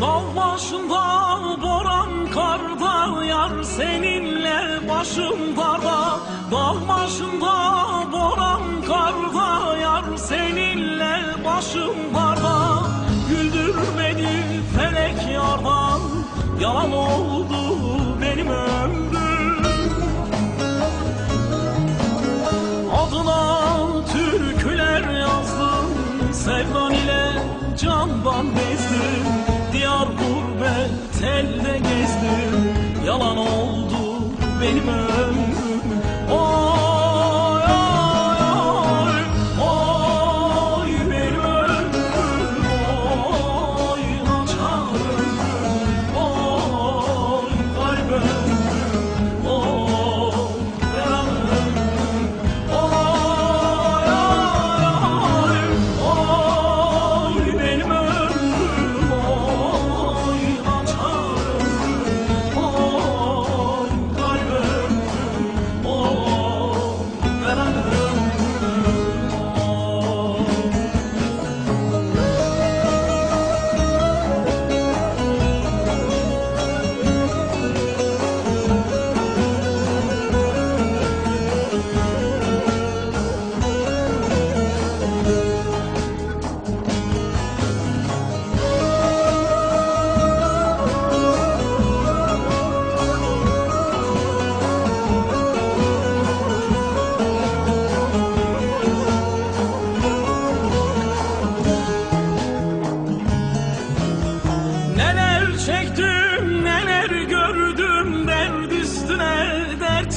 Dağ başında boran karda Yar seninle başım darda Dağ başında boran karda Yar seninle başım darda Güldürmedi felek yardan Yalan oldu benim ömrüm. Adına türküler yazdım Sevdan ile candan bezdim gurbet elde gezdim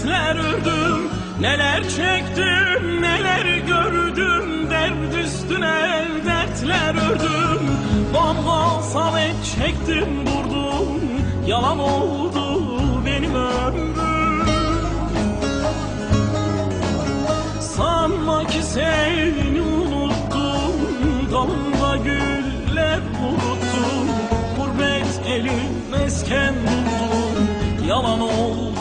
dertler ördüm. Neler çektim, neler gördüm, dert üstüne dertler ördüm. Bamba samet çektim durdum, yalan oldu benim ömrüm. Sanma ki seni unuttum Dalında güller unuttum Gurbet elim mesken buldum Yalan oldu